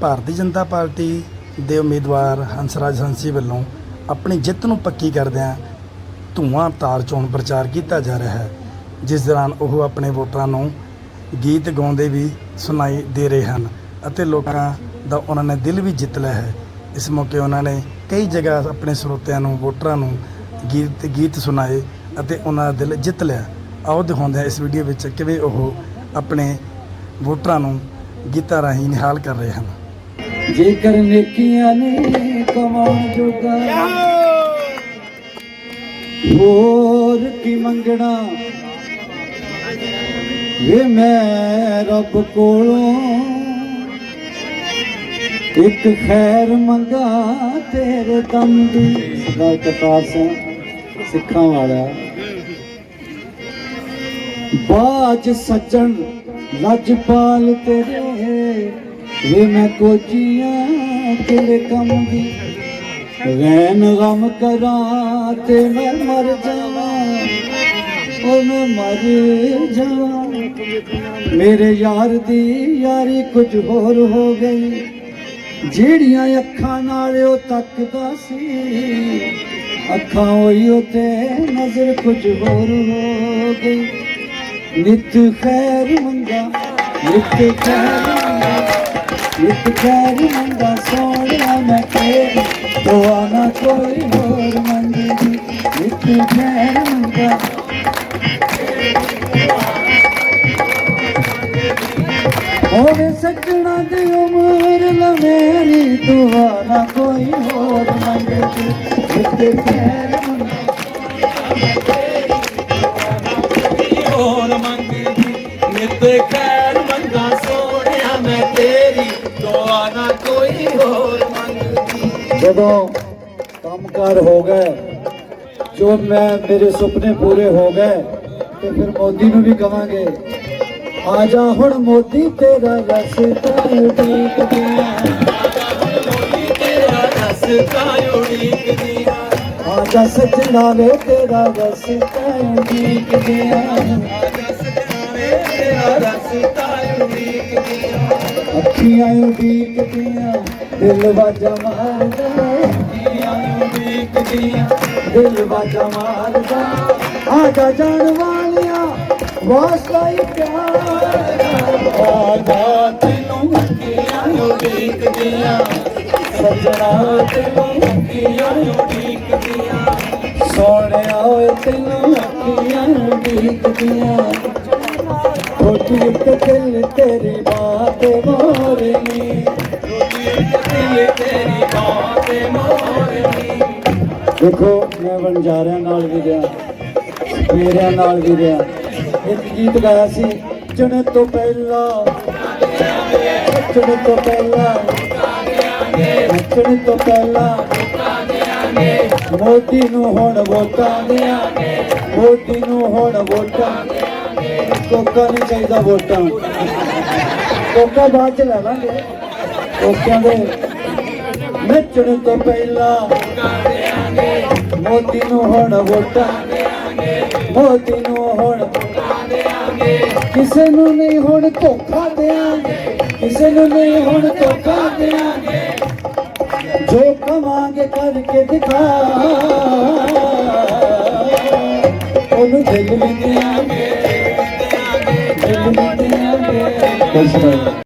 Bharatiya Janata party ਦੇ ਉਮੀਦਵਾਰ ਹੰਸਰਾਜ ਹੰਸੀ ਵੱਲੋਂ ਆਪਣੀ ਜਿੱਤ ਨੂੰ ਪੱਕੀ ਕਰਦਿਆਂ ਧੂਆਂ ਤਾਰ ਚੋਣ ਪ੍ਰਚਾਰ ਕੀਤਾ ਜਾ ਰਿਹਾ ਹੈ, ਜਿਸ ਦੌਰਾਨ ਉਹ ਆਪਣੇ ਵੋਟਰਾਂ ਨੂੰ ਗੀਤ ਗਾਉਂਦੇ ਵੀ ਸੁਣਾਈ ਦੇ ਰਹੇ ਹਨ ਅਤੇ ਲੋਕਾਂ ਦਾ ਉਹਨਾਂ ਨੇ ਦਿਲ ਵੀ ਜਿੱਤ ਲਿਆ ਹੈ। ਇਸ ਮੌਕੇ ਉਹਨਾਂ ਨੇ ਕਈ ਜਗ੍ਹਾ ਆਪਣੇ ਸਰੋਤਿਆਂ ਨੂੰ, ਵੋਟਰਾਂ ਨੂੰ ਗੀਤ ਗੀਤ ਸੁਣਾਏ ਅਤੇ ਉਹਨਾਂ ਦਾ ਦਿਲ ਜਿੱਤ ਲਿਆ। ਆਓ ਦਿਖਾਉਂਦੇ ਹਾਂ ਇਸ ਵੀਡੀਓ ਵਿੱਚ ਕਿਵੇਂ ਉਹ ਆਪਣੇ ਵੋਟਰਾਂ ਨੂੰ ਗੀਤਾਂ ਰਾਹੀਂ ਨਿਹਾਲ ਕਰ ਰਹੇ ਹਨ। ਜੇਕਰ ਨੇਕੀਆਂ ਨੇ ਕਮਾਉਣ ਜੋਗਾ, ਹੋਰ ਕੀ ਮੰਗਣਾ? ਵੇ ਮੈਂ ਰੱਬ ਕੋਲੋਂ ਇੱਕ ਖੈਰ ਮੰਗਾ, ਤੇਰੇ ਦਮ ਦੀ ਸਦਾ ਕਰਤਾਰ ਸਿੰਘ ਸਿੱਖਾਂ ਵਾਲਾ। ਬਾਜ ਸੱਜਣ ਲਜਪਾਲ ਤੇਰੇ ਵੇ ਮੈਂ ਕੋਜੀਆਂ ਤੇਰੇ ਕੰਮ ਦੀ ਰੈਨ ਗਮ ਕਰਾਂ ਤੇ ਮੈਂ ਮਰ ਜਾਵਾਂ, ਉਹ ਮੈਂ ਮਰ ਜਾਵਾਂ। ਮੇਰੇ ਯਾਰ ਦੀ ਯਾਰੀ ਕੁਝ ਹੋਰ ਹੋ ਗਈ, ਜਿਹੜੀਆਂ ਅੱਖਾਂ ਨਾਲ ਉਹ ਤੱਕਦਾ ਸੀ। ਅੱਖਾਂ ਹੋਈ ਉਤੇ ਨਜ਼ਰ ਕੁਝ ਹੋਰ ਹੋ ਗਈ। ਨਿਤ ਖੈਰ ਮੰਗਾ ਨਿਤ ਖੈਰ ਮੰਗਾ ਨਿਤ ਖੈਰ ਮੰਗਾ ਸੋਹਣਿਆ ਮੈਂ ਤੇਰੀ ਦੁਆ ਨਾ ਕੋਈ ਹੋਰ ਮੰਗਦੀ ਨਿਤ ਖੈਰ ਮੰਗਾ ਹੋਵੇ ਸੱਜਣਾ ਦੀ ਉਮਰ ਲ ਮੇਰੀ ਦੁਆ ਨਾ ਕੋਈ ਹੋਰ ਮੰਗਦੀ ਨਿਤ ਖੈਰ ਮੰਗਾ ਹੋਰ ਮੰਗਦੀ ਨਿਤ ਖੈਰ ਮੰਗਾ ਸੋਹਣਿਆ ਮੈਂ ਤੇਰੀ ਦੁਆ ਨਾ ਕੋਈ ਹੋਰ ਮੰਗਦੀ ਜਦੋਂ ਕੰਮਕਾਰ ਹੋ ਗਏ, ਜੋ ਮੈਂ ਮੇਰੇ ਸੁਪਨੇ ਪੂਰੇ ਹੋ ਗਏ, ਤੇ ਫਿਰ ਮੋਦੀ ਨੂੰ ਵੀ ਕਵਾਂਗੇ ਆ ਜਾ ਹੁਣ ਮੋਦੀ ਤੇਰਾ ਰਸਤਾ ਉਡੀਕਦੇ ਆ। ਤੇਰਾ ਰਸਤਾ ਉਡੀਕਦੀ ਆ। ਜਾ ਸੱਜਣਾ ਵੇ ਤੇਰਾ ਰਸਤਾ ਉਡੀਕਦੇ ਅੱਖੀਆਂ ਉਡੀਕਦੀਆਂ ਦਿਲ ਵਾਜਾ ਮਾਰਦਾ। ਅੱਖੀਆਂ ਉਡੀਕਦੀਆਂ ਦਿਲ ਵਾਜਾ ਮਾਰਦਾ। ਆ ਜਾ ਜਾਣ ਵਾਲਿਆ, ਵਾਸਤਾ ਹੀ ਪਿਆਰ। ਆ ਜਾ ਤੈਨੂੰ ਅੱਖੀਆਂ ਉਡੀਕਦੀਆਂ ਸੱਜਣਾ ਤੈਨੂੰ ਅੱਖੀਆਂ ਉਡੀਕਦੀਆਂ ਸੋਹਣਿਆ ਓਏ ਤੈਨੂੰ ਅੱਖੀਆਂ ਉਡੀਕਦੀਆਂ ਛੋਟੀ ਇੱਕ ਦਿਲ ਤੇਰੀ ਬਾਤ ਮੋਰਨੀ ਦੇਖੋ, ਮੈਂ ਵਣਜਾਰਿਆਂ ਨਾਲ ਵੀ ਰਿਹਾ। ਮੇਰਿਆਂ ਨਾਲ ਵੀ ਰਿਹਾ। ਇੱਕ ਗੀਤ ਗਾਇਆ ਸੀ, ਚੁਣ ਤੋਂ ਪਹਿਲਾਂ। ਚੁਣ ਤੋਂ ਪਹਿਲਾਂ। ਚੁਣ ਤੋਂ ਪਹਿਲਾਂ। ਮੋਦੀ ਨੂੰ ਹੁਣ ਵੋਟਾਂ ਦੇਾਂਗੇ ਮੋਦੀ ਨੂੰ ਹੁਣ ਵੋਟਾਂ। ਕੋਕਾ ਨਹੀਂ ਚਾਹੀਦਾ ਵੋਟਾਂ। ਕੋਕਾ ਬਾਅਦ ਚ ਲੈ ਲਾਂਗੇ। ਕੋਕਿਆਂ ਦੇ। ਨੱਚਣ ਤੋਂ ਪਹਿਲਾਂ। ਮੋਦੀ ਨੂੰ ਹੁਣ ਵੋਟਾਂ ਮੋਦੀ ਨੂੰ ਹੁਣ ਕਿਸੇ ਨੂੰ ਨਹੀਂ ਹੁਣ ਧੋਖਾ ਦੇਾਂਗੇ। ਕਿਸੇ ਨੂੰ ਨਹੀਂ ਹੁਣ ਧੋਖਾ ਦੇਾਂਗੇ। ਜੋ ਕਮਾਂਗੇ ਕਰਕੇ ਦਿਖਾ। ਉਹਨੂੰ ਦਿਲ ਵੀ ਦਿਆਂਗੇ। ਦਿਲ ਵੀ ਦਿਆਂਗੇ।